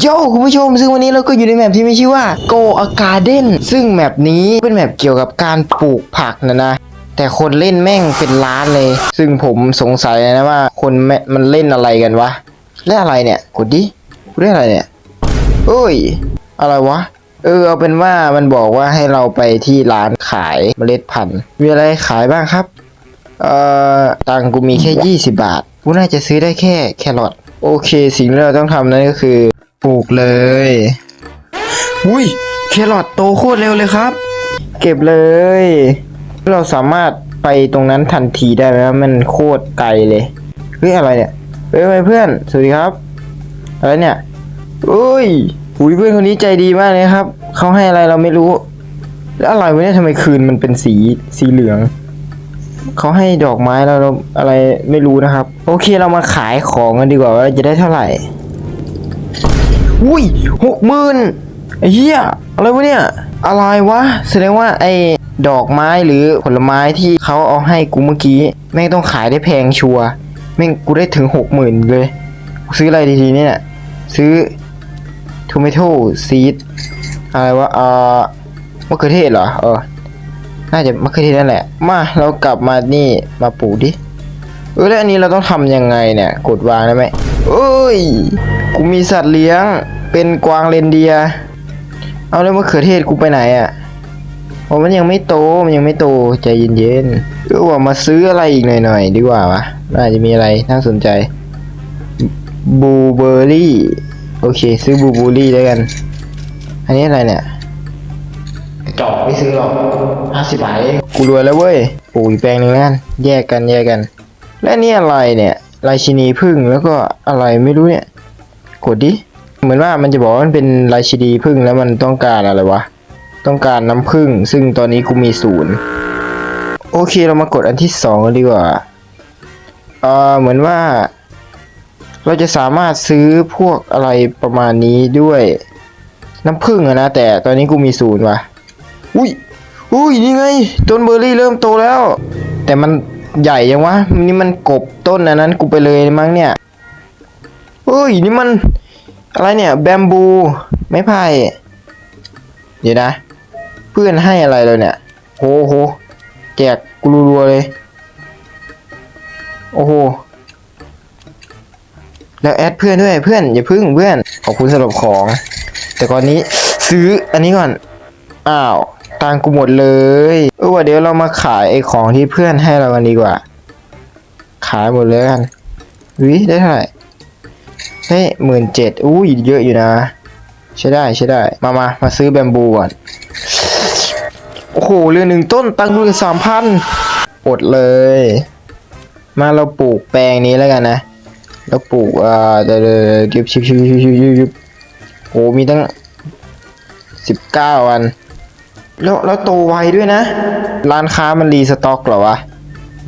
โย่คุณผู้ชมซึ่งวันนี้เราก็อยู่ในแมปที่มีชื่อว่า Go a Garden ซึ่งแมปนี้เป็นแมปเกี่ยวกับการปลูกผักนะนะแต่คนเล่นแม่งเป็นล้านเลย ซึ่งผมสงสัยนะว่า คนแมมันเล่นอะไรกันวะเล่นอะไรเนี่ยกดดิเล่นอะไรเนี่ยเอ้ย อะไรวะเออเอาเป็นว่ามันบอกว่าให้เราไปที่ร้านขายเมล็ดพันธุ์มีอะไรขายบ้างครับเอ่อตังกูมีแค่ 20 บาท กูน่าจะซื้อได้แค่แครอทโอเค สิ่งที่เราต้องทำนั่นก็คือ ปลูกเลย อุ้ยแครอทโตโคตรเร็วเลยครับ เก็บเลย เราสามารถไปตรงนั้นทันทีได้ไหมว่ามันโคตรไกลเลยเฮ้ยอะไรเนี่ยเฮ้ยเพื่อนสวัสดีครับอะไรเนี่ยอุ้ยหุยเพื่อนคนนี้ใจดีมากเลยครับเขาให้อะไรเราไม่รู้ แล้วอะไรวะเนี่ยทำไมคืนมันเป็นสีสีเหลืองเขาให้ดอกไม้เราเราอะไรไม่รู้นะครับ โอเคเรามาขายของกันดีกว่าว่าจะได้เท่าไหร่ อุ้ยหกหมื่นไอ้เหี้ยอะไรวะเนี่ย อะไรวะ แสดงว่าไอ้ดอกไม้หรือผลไม้ที่เขาเอาให้กูเมื่อกี้ แม่งต้องขายได้แพงชัวร์แม่งกูได้ถึงหกหมื่นเลย ซื้ออะไรดีๆเนี่ย ซื้อทูเมโตซีดอะไรวะเอ่อมะเขือเทศเหรอเออน่าจะมะเขือเทศนั่นแหละ มาเรากลับมานี่มาปลูกดิเออแล้วอันนี้เราต้องทำยังไงเนี่ย กดวางได้ไหม เอ้ย กูมีสัตว์เลี้ยง เป็นกวางเรนเดียร์เอาแล้วมะเขือเทศกูไปไหนอะ่ะโอ้มันยังไม่โต มันยังไม่โต ใจเย็นๆเออว่ามาซื้ออะไรอีกหน่อยๆ ดีกว่าวะน่าจะมีอะไรน่าสนใจ บูเบอร์รี่ โอเค ซื้อบูเบอร์รี่แล้วกัน อันนี้อะไรเนี่ยจอกไม่ซื้อหรอกห้าสิบบาทเองกูรวยแล้วเว้ยปลูกอีกแปลงหนึ่งแล้วกันแยกกันแยกกัน และนี่อะไรเนี่ย ราชินีพึ่งแล้วก็อะไรไม่รู้เนี่ย กดดิ เหมือนว่ามันจะบอกว่ามันเป็นราชินีพึ่งแล้วมันต้องการอะไรวะ ต้องการน้ำพึ่ง ซึ่งตอนนี้กูมีศูนย์โอเคเรามากดอันที่สองดีกว่า เอ่อเหมือนว่า เราจะสามารถซื้อพวกอะไรประมาณนี้ด้วย น้ำผึ้งอะนะ แต่ตอนนี้กูมีศูนย์ว่ะ อุ้ยอุ้ยนี่ไงต้นเบอร์รี่เริ่มโตแล้ว แต่มัน ใหญ่ยังวะนี่มันกบต้นอันนั้นกูไปเลยมั้งเนี่ยเฮ้ยนี่มันอะไรเนี่ยแบมบูไม้ไผ่เดี๋ยวนะ เพื่อนให้อะไรเราเนี่ยโหโหแจกกูรัวๆเลย โอ้โหแล้วแอดเพื่อนด้วยเพื่อนอย่าพึ่งเพื่อนขอบคุณสำหรับของ แต่ก่อนนี้ซื้ออันนี้ก่อนอ้าว ตังกูหมดเลยเออว่าเดี๋ยวเรามาขายไอ้ของที่เพื่อนให้เรากันดีกว่า ขายหมดเลยกันวิได้เท่าไหร่เฮ้ยหมื่นเจ็ดอุ้ยเยอะอยู่นะใช้ได้ใช้ได้ มามามาซื้อแบมบูก่อนโอ้โหเรือหนึ่งต้นตังค์กูสามพันอดเลย มาเราปลูกแปลงนี้แล้วกันนะแล้วปลูกอ่าเดี๋ยวเดี๋ยวยวชิบชิบชิบชิบชิบชิบโอ้มีตั้งสิบเก้าวัน แล้วแล้วโตไวด้วยนะ ร้านค้ามันรีสต็อกเหรอวะ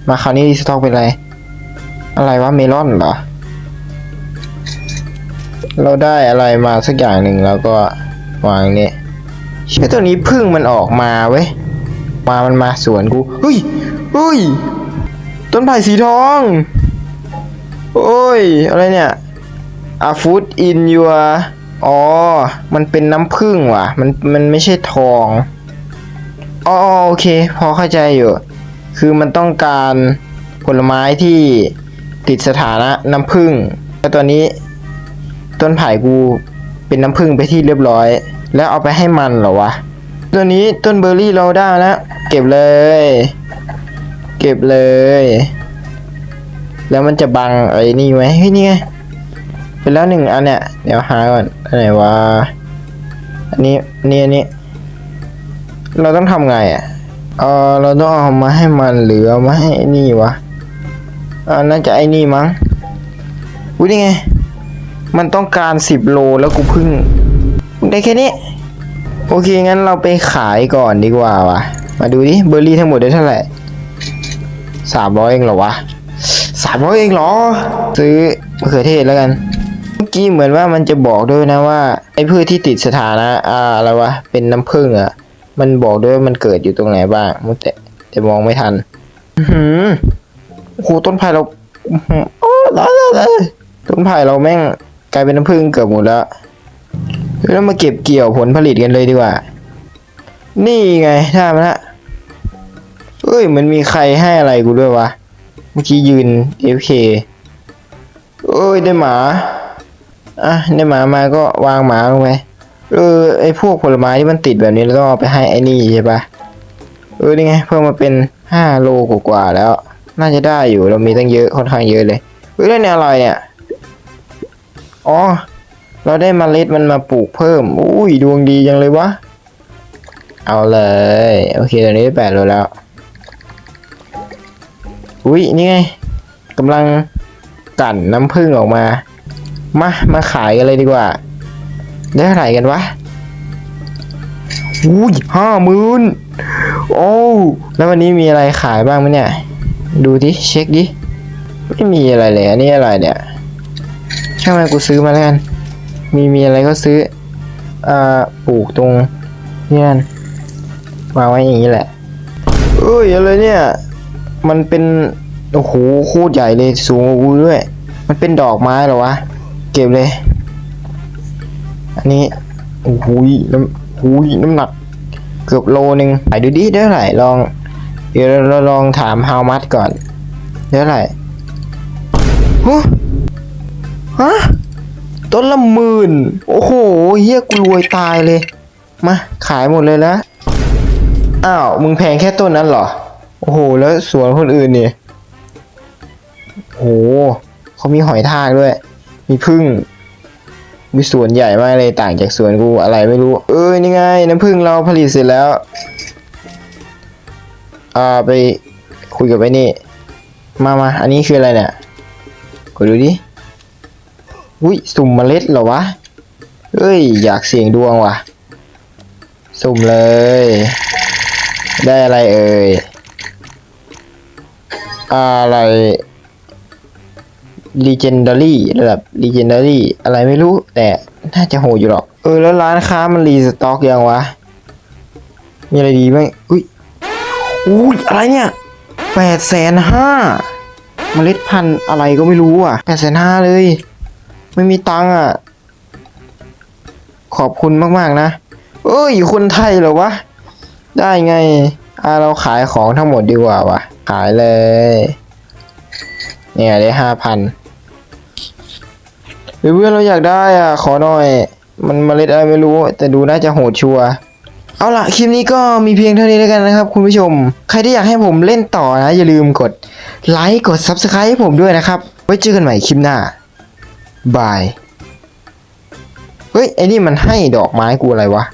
มาคราวนี้รีสต็อกเป็นอะไร อะไรวะเมลอนเหรอ เราได้อะไรมาสักอย่างหนึ่งแล้วก็วางนี่เชื่อตัวนี้พึ่งมันออกมาเว้ย มามันมาสวนกูเฮ้ยเฮ้ย ต้นไผ่สีทอง โอ้ย อะไรเนี่ย a food in your อ๋อ มันเป็นน้ำผึ้งว่ะ มัน มันไม่ใช่ทอง อ๋อโอเค พอเข้าใจอยู่ คือมันต้องการผลไม้ที่ติดสถานะน้ำผึ้งแล้วตอนนี้ต้นไผ่กูเป็นน้ำผึ้งไปที่เรียบร้อย แล้วเอาไปให้มันเหรอวะตัวนี้ต้นเบอร์รี่เราได้แล้วเก็บเลย เก็บเลย แล้วมันจะบังไอ้นี่ไหมเฮ้ยนี่ไงเป็นแล้วหนึ่งอันเนี่ยเดี๋ยวหาก่อนอันไหนวะอันนี้นนี้อันนี้ เราต้องทำไงอะเออเราต้องเอามาให้มันหรือเอามาให้นี่วะอ่าน่าจะไอ้นี่มั้งอุ้ยนี่ไง มันต้องการสิบโลแล้วกูเพึ่งได้แค่นี้ โอเคงั้นเราไปขายก่อนดีกว่าวะมาดูดิเบอร์รี่ทั้งหมดได้เท่าไหร่สามร้อยเองเหรอวะสามร้อยเองเหรอ ซื้อมะเขือเทศแล้วกันเมื่อกี้เหมือนว่ามันจะบอกด้วยนะว่าไอ้พืชที่ติดสถานะอ่าอะไรวะเป็นน้ำผึ้งอะ มันบอกด้วยว่ามันเกิดอยู่ตรงไหนบ้างมันแต่แต่มองไม่ทันหือโอ้โหต้นไผ่เราอื้อหือโอ้แล้วเลยต้นไผ่เราแม่งกลายเป็นน้ำผึ้งเกือบหมดแล้วแล้วมาเก็บเกี่ยวผลผลิตกันเลยดีกว่า นี่ไงถ้ามันละเอ้ยมันมีใครให้อะไรกูด้วยวะ เมื่อกี้ยืน FK เอ้ยได้หมา อะได้หมามาก็วางหมาลงไป เออไอพวกผลไม้ที่มันติดแบบนี้เราต้องเอาไปให้ไอ้นี่ใช่ปะเออนี่ไงเพิ่มมาเป็นห้าโลกว่าแล้ว น่าจะได้อยู่เรามีตั้งเยอะค่อนข้างเยอะเลยเฮ้ยแล้วเนี่ยอะไรเนี่ยอ๋อเราได้มเมล็ดมันมาปลูกเพิ่มอุ้ยดวงดีจังเลยวะเอาเลยโอเคตอนนี้ได้แปดโลแล้วอุ้ยนี่ไงกำลังกั่นน้ำผึ้งออกมา มามาขายกันเลยดีกว่า ได้เท่าไหร่กันวะอุ้ยห้าหมื่นโอ้แล้ววันนี้มีอะไรขายบ้างไหมเนี่ย ดูดิ เช็คดิ ไม่มีอะไรเลยอันนี้อะไรเนี่ย ช่างมันกูซื้อมาแล้วกัน มีมีอะไรก็ซื้ออ่าปลูกตรงนี่นั่นวางไว้อย่างนี้แหละ เอ้ยอะไรเนี่ย มันเป็นโอ้โหโคตรใหญ่เลยสูงกูด้วย มันเป็นดอกไม้เหรอวะ เก็บเลย อันนี้โอ้โหยน้ำโอ้ยน้ำหนัก เกือบโลนึงไหนดูดิได้เท่าไหร่ลอง เดี๋ยวเราลองถาม how much ก่อนได้เท่าไหร่ฮะฮะต้นละหมื่น โอ้โหเฮียกูรวยตายเลย มาขายหมดเลยนะอ้าวมึงแพงแค่ต้นนั้นเหรอ โอ้โห แล้วสวนคนอื่นเนี่ยโอ้โหเขามีหอยทากด้วย มีพึ่ง มีสวนใหญ่มากเลยต่างจากสวนกูอะไรไม่รู้ เอ้ยนี่ไงน้ำผึ้งเราผลิตเสร็จแล้ว อ่าไปคุยกับไอ้นี่ มามาอันนี้คืออะไรเนี่ยกดดูดิ อุ้ยสุ่มเมล็ดเหรอวะ เอ้ย อยากเสี่ยงดวงว่ะ สุ่มเลย ได้อะไรเอ่ยอะไร legendary ระดับ legendary อะไรไม่รู้ แต่น่าจะโหดอยู่หรอก เออ แล้วร้านค้ามันรีสต็อกยังวะ มีอะไรดีบ้างอุ้ยอุ้ยอะไรเนี่ยแปดแสนห้าเมล็ดพันธุ์อะไรก็ไม่รู้อะแปดแสนห้าเลย ไม่มีตังค์อะ ขอบคุณมากๆนะ เอ้ย คนไทยเหรอวะ ได้ไงอ่าเราขายของทั้งหมดดีกว่าวะขายเลย เนี่ยได้ห้าพัน หรือเพื่อนเราอยากได้อะขอหน่อย มันเมล็ดอะไรไม่รู้ แต่ดูน่าจะโหดชัวเอาล่ะคลิปนี้ก็มีเพียงเท่านี้แล้วกันนะครับ คุณผู้ชม ใครที่อยากให้ผมเล่นต่อนะ อย่าลืมกดไลค์กด Subscribe ให้ผมด้วยนะครับ ไว้เจอกันใหม่คลิปหน้าบายเฮ้ยไอ้นี่มันให้ดอกไม้กูอะไรวะ